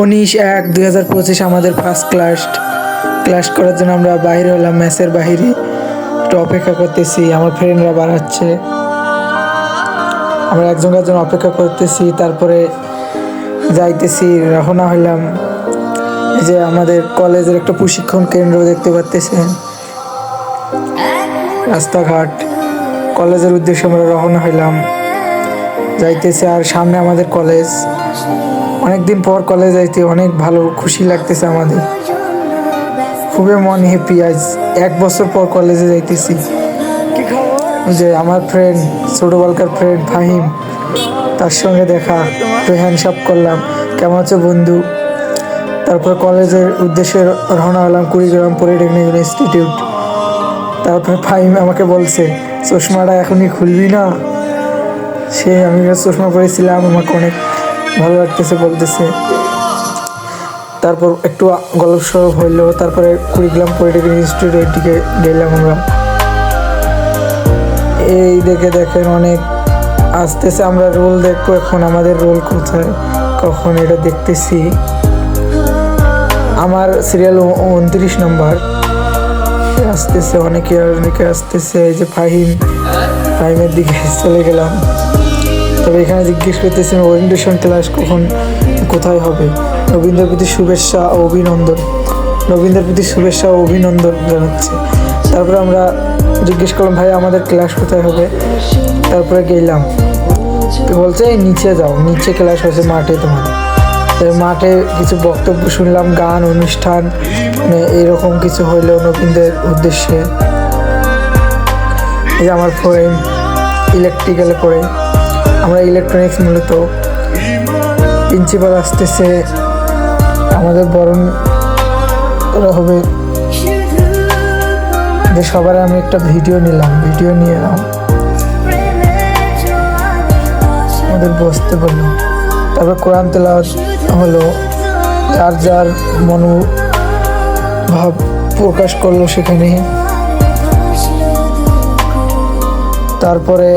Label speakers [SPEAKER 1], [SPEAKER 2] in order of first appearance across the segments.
[SPEAKER 1] উনিশ এক দুই হাজার পঁচিশ আমাদের ফার্স্ট ক্লাস ক্লাস করার জন্য আমরা বাইরে হলাম, ম্যাচের বাইরে একটু অপেক্ষা করতেছি, আমার ফ্রেন্ডরা বাড়াচ্ছে। আমরা একজন একজন অপেক্ষা করতেছি, তারপরে যাইতেছি, রওনা হইলাম। যে আমাদের কলেজের একটা প্রশিক্ষণ কেন্দ্র দেখতে পাচ্তেছেন রাস্তাঘাট। কলেজের উদ্দেশ্যে আমরা রওনা হইলাম। যাইতেছে আর সামনে আমাদের কলেজ অনেকদিন পর কলেজ যাইতে, অনেক ভালো খুশি লাগতেছে আমাদের। খুবই মন হ্যাপি আজ। এক বছর পর কলেজে যাইতেছি। যে আমার ফ্রেন্ড ছোটোবেলকার ফ্রেন্ড ফাহিম, তার সঙ্গে দেখা, একটু হ্যান্ডসাপ করলাম। কেমন আছো বন্ধু? তারপর কলেজের উদ্দেশ্যে রওনা হলাম কুড়িগ্রাম পলিটেকনিক ইনস্টিটিউট তারপরে ফাহিম আমাকে বলছে, চশমাটা এখনই খুলবি না? সে আমি চশমা পরেছিলাম, আমাকে অনেক ভালো লাগতেছে, বলতেছে। তারপর একটু গল্প সরব হইল, তারপরে কুড়িগ্রাম পলিটেকনিক ইনস্টিটিউটের দিকে গেলাম আমরা। এই দেখে দেখেন অনেক আসতেছে, আমরা রোল দেখব এখন, আমাদের রোল কোথায়? কখন এটা দেখতেছি। আমার সিরিয়াল উনত্রিশ নম্বর। আসতেছে অনেকে অনেকে আসতেছে, এই যে ফাহিম, ফাহিমের দিকে চলে গেলাম। তবে এখানে জিজ্ঞেস করতেছেন ওরিয়েন্টেশন ক্লাস কখন? কোথায় হবে? রবীন্দ্রের প্রতি শুভেচ্ছা ও অভিনন্দন। রবীন্দ্রের প্রতি শুভেচ্ছা ও অভিনন্দন জানাচ্ছে। তারপরে আমরা জিজ্ঞেস করলাম, ভাই, আমাদের ক্লাস কোথায় হবে? তারপরে গেলাম। বলছে নিচে যাও, নিচে ক্লাস হয়েছে মাঠে তোমার। মাঠে কিছু বক্তব্য শুনলাম, গান, অনুষ্ঠান মানে এরকম কিছু হইল নবীনদের উদ্দেশ্যে। এই আমার ফ্রেন্ড ইলেকট্রিক্যালে পড়ে আমরা ইলেকট্রনিক্স মূলত প্রিন্সিপাল আসতেছে। আমাদের বরণ করা হবে। যে সবার আমি একটা ভিডিও নিলাম ভিডিও নিয়ে এলাম। আমাদের বসতে বলল তারপর কোরআন তেলাওয়াত হলো। যার যার মনোভাব প্রকাশ করল সেখানে। তারপরে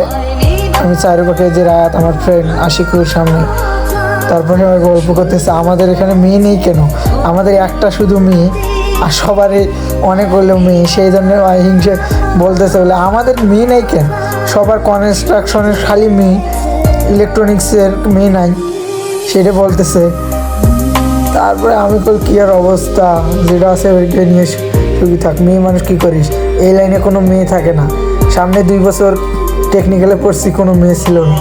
[SPEAKER 1] আমি চারিপাখে যে রাত আমার ফ্রেন্ড আশিকুর সামনে, তারপরে আমি গল্প করতেছে, আমাদের এখানে মেয়ে নেই কেন? আমাদের একটা শুধু মেয়ে, আর সবারই অনেক হলেও মেয়ে, সেই জন্য হিংসে বলতেছে বলে, আমাদের মেয়ে নেই কেন? সবার কনস্ট্রাকশনের খালি মেয়ে ইলেকট্রনিক্সের মেয়ে নাই। সেটা বলতেছে। তারপরে আমি কই, কী আর অবস্থা? যেটা আছে ওইটা নিয়ে সুখী থাক। মেয়ে মানুষ কী করিস? এই লাইনে কোনো মেয়ে থাকে না। সামনে দুই বছর টেকনিক্যালে পড়ছি, কোনো মেয়ে ছিল না।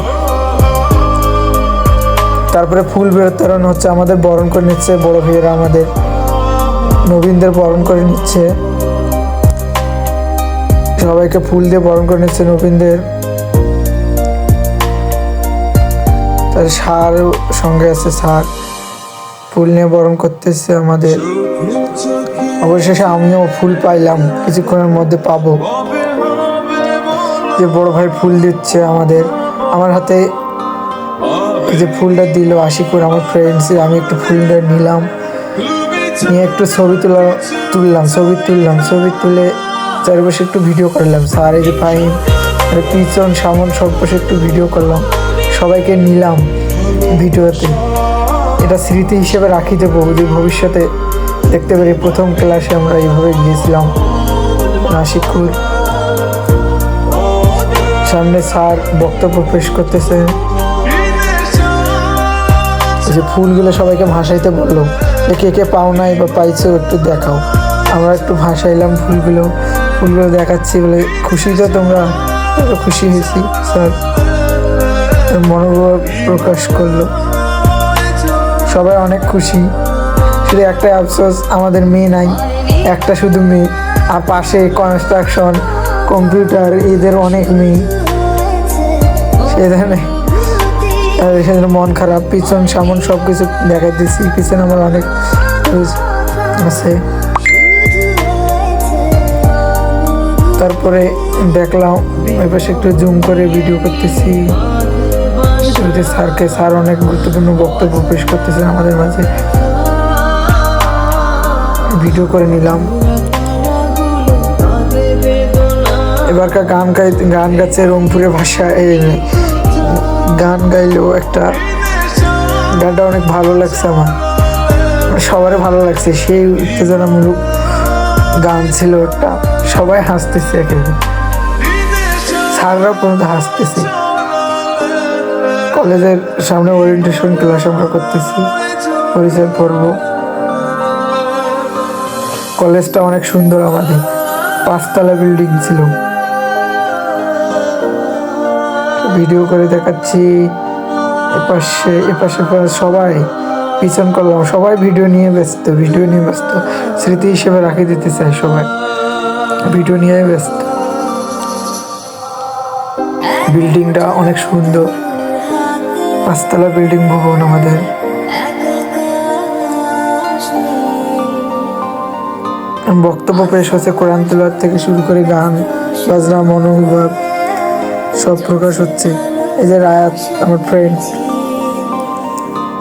[SPEAKER 1] তারপরে ফুল বিতরণ হচ্ছে, আমাদের বরণ করে নিচ্ছে, বড় ভাইয়েরা আমাদের, নবীনদের বরণ করে নিচ্ছে। সবাইকে ফুল দিয়ে বরণ করে নিচ্ছে নবীনদের। তার সার সঙ্গে আছে সার। ফুল নিয়ে বরণ করতেছে আমাদের। অবশেষে আমিও ফুল পাইলাম, কিছুক্ষণের মধ্যে পাবো। যে বড় ভাই ফুল দিচ্ছে আমাদের, আমার হাতে যে ফুলটা দিল আশিকুর, আমার ফ্রেন্ডস আমি একটু ফুলটা নিলাম। নিয়ে একটু ছবি তোলা, তুললাম, ছবি তুললাম, ছবি তুলে চারিপাশে একটু ভিডিও করলাম। স্যার যে ফাইন পিছন সামন সব বসে একটু ভিডিও করলাম। সবাইকে নিলাম ভিডিওতে। এটা স্মৃতি হিসেবে রাখি দেবো, যদি ভবিষ্যতে দেখতে পারি প্রথম ক্লাসে আমরা এইভাবে গিয়েছিলাম। নাসিকুর সামনে স্যার বক্তব্য পেশ করতেছে। যে ফুলগুলো সবাইকে ভাসাইতে বলল কে কে পাও নাই বা পাইছো একটু দেখাও। আমরা একটু ভাসাইলাম ফুলগুলো ফুলগুলো দেখাচ্ছি বলে খুশি তো তোমরা? খুশি হয়েছি, স্যার। মনোভাব প্রকাশ করল। সবাই অনেক খুশি। শুধু একটাই আফসোস, আমাদের মেয়ে নাই, একটা শুধু মেয়ে। আর পাশে কনস্ট্রাকশন কম্পিউটার, এদের অনেক মেয়ে সেখানে সেজন্য মন খারাপ। পিছন, সামন সব কিছু দেখাই দিচ্ছি। পিছনে আমার অনেক আছে। তারপরে দেখলাম এবার একটু জুম করে ভিডিও করতেছি। স্যারকে, স্যার অনেক গুরুত্বপূর্ণ বক্তব্য পেশ করতেছেন আমাদের মাঝে। ভিডিও করে নিলাম। এবারকার গান গাই, গান গাচ্ছে রংপুরের ভাষা, এই গান গাইলেও একটা গানটা অনেক ভালো লাগছে আমার। সবারই ভালো লাগছে, সেই উত্তেজনামূলক গান ছিল একটা। সবাই হাসতেছে একেবারে স্যাররা পর্যন্ত হাসতেছে। কলেজের সামনে ওরিয়েন্টেশন ক্লাস আমরা করতেছি, পরিচয় পর্ব কলেজটা অনেক সুন্দর আমাদের, পাঁচতলা বিল্ডিং ছিল। ভিডিও করে দেখাচ্ছি। এপাশে এপাশে সবাই পিছন করলাম সবাই ভিডিও নিয়ে ব্যস্ত, ভিডিও নিয়ে ব্যস্ত। স্মৃতি হিসেবে রাখি দিতে চাই সবাই। ভিডিও নিয়ে ব্যস্ত। বিল্ডিংটা অনেক সুন্দর। পাঁচতলা বিল্ডিং ভবন আমাদের। বক্তব্য পেশ হচ্ছে কোরআন তেলাওয়াত থেকে শুরু করে গান, বাজনা মনোবিভাগ সব প্রকাশ হচ্ছে। এই যে রায়াত, আমার ফ্রেন্ড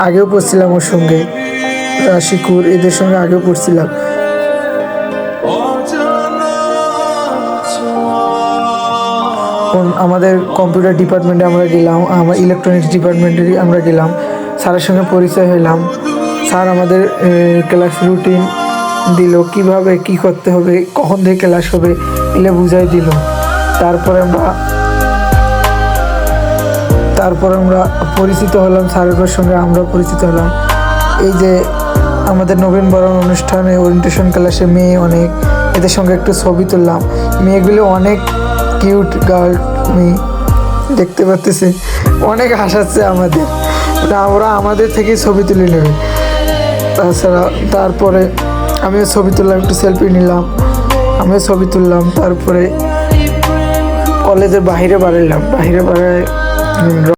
[SPEAKER 1] আগেও পড়ছিলাম ওর সঙ্গে। রাশিকুর, এদের সঙ্গে আগেও পড়ছিলাম। আমাদের কম্পিউটার ডিপার্টমেন্টে আমরা গেলাম, আমার ইলেকট্রনিক্স ডিপার্টমেন্টে আমরা গেলাম। স্যারের সঙ্গে পরিচয় হলাম স্যার আমাদের ক্লাস রুটিন দিল। কীভাবে কি করতে হবে, কখন থেকে ক্লাস হবে, এলে বুঝাই দিল। তারপরে আমরা তারপর আমরা পরিচিত হলাম, স্যারের সঙ্গে আমরা পরিচিত হলাম। এই যে আমাদের নবীনবরণ অনুষ্ঠানে ওরিয়েন্টেশন ক্লাসে মেয়ে অনেক, এদের সঙ্গে একটু ছবি তুললাম। মেয়েগুলো অনেক কিউট গার্ল মেয়ে দেখতে পাচ্তেছে অনেক হাসাচ্ছে আমাদের। আমরা আমাদের থেকেই ছবি তুলে নেবে। তাছাড়া তারপরে আমিও ছবি তুললাম, একটু সেলফি নিলাম। আমিও ছবি তুললাম, তারপরে কলেজের বাইরে বাড়াইলাম। বাইরে বাড়ায় No.